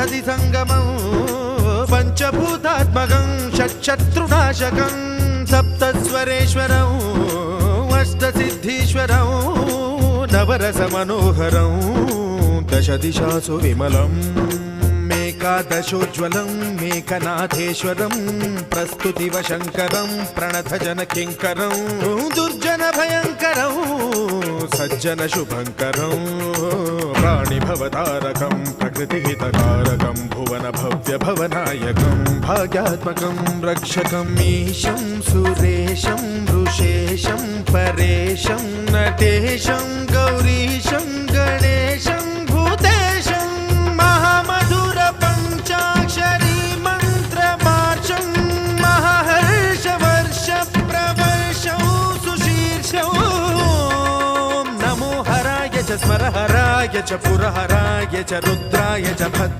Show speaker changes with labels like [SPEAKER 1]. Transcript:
[SPEAKER 1] पद्धति संगमं पञ्चभूतात्मकं षट्शत्रुनाशकं सप्तस्वरेश्वरौ अष्टसिद्धीश्वरौ नवरसमनोहरौ दशदिशासु विमलम् एकादशोज्ज्वलं मेकनाथेश्वरं प्रस्तुतिवशङ्करं प्रणतजनकिङ्करं दुर्जनभयङ्करौ जनशुभङ्करम् प्राणिभवतारकं भव्य भवनायक, भाग्यात्मक रक्षकम् ईशं, सुरेशं वृषेशं परेशं, नटेशं, गौरीशं, गणेशं, भूतेशं महामधुरपञ्चाक्षरी मन्त्रमार्षं महाहर्षवर्षप्रवर्षौ सुशीर्षौ। స్మరహరాయ చ పురహరాయ చ రుద్రాయ చ భద్ర